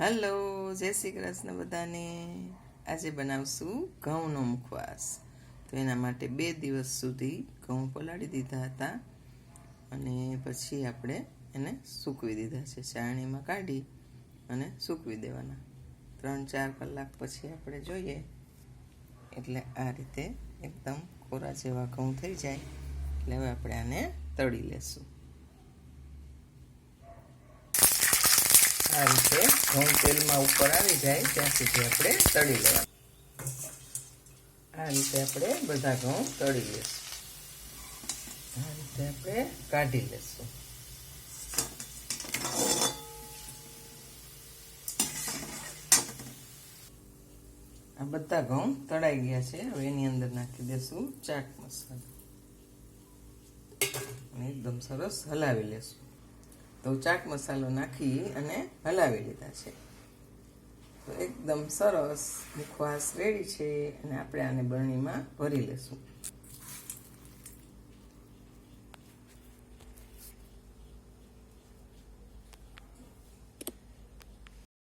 Hello, જય શ્રી કૃષ્ણ બધાને. આજે બનાવશું ઘઉંનો મુખવાસ. તો એના માટે બે દિવસ સુધી ઘઉં પલાળી દીધા હતા અને પછી આપણે એને સૂકવી દીધા છે. ચાણીમાં કાઢી અને સૂકવી દેવાના. ત્રણ, ચાર કલાક પછી આપણે જોઈએ. એટલે આ રીતે એકદમ કોરા જેવા ઘઉં થઈ જાય. એટલે હવે આપણે આને તળી લેશું. આ રીતે ઘઉં તેલમાં ઉપર આવી જાય ત્યાં સુધી આપણે તળી લેવા આ રીતે આપણે બધા ઘઉં તળી લઈશું આ રીતે આપણે કાઢી લેશું. આ બધા ઘઉં તળાઈ ગયા છે. હવે એની અંદર નાખી દેશું ચાટ મસાલો. એકદમ સરસ હલાવી લેશું. તો ચાટ મસાલો નાખી અને હલાવી લીધા છે. તો એકદમ સરસ મુખવાસ રેડી છે અને આપણે આને બરણીમાં ભરી લેશું.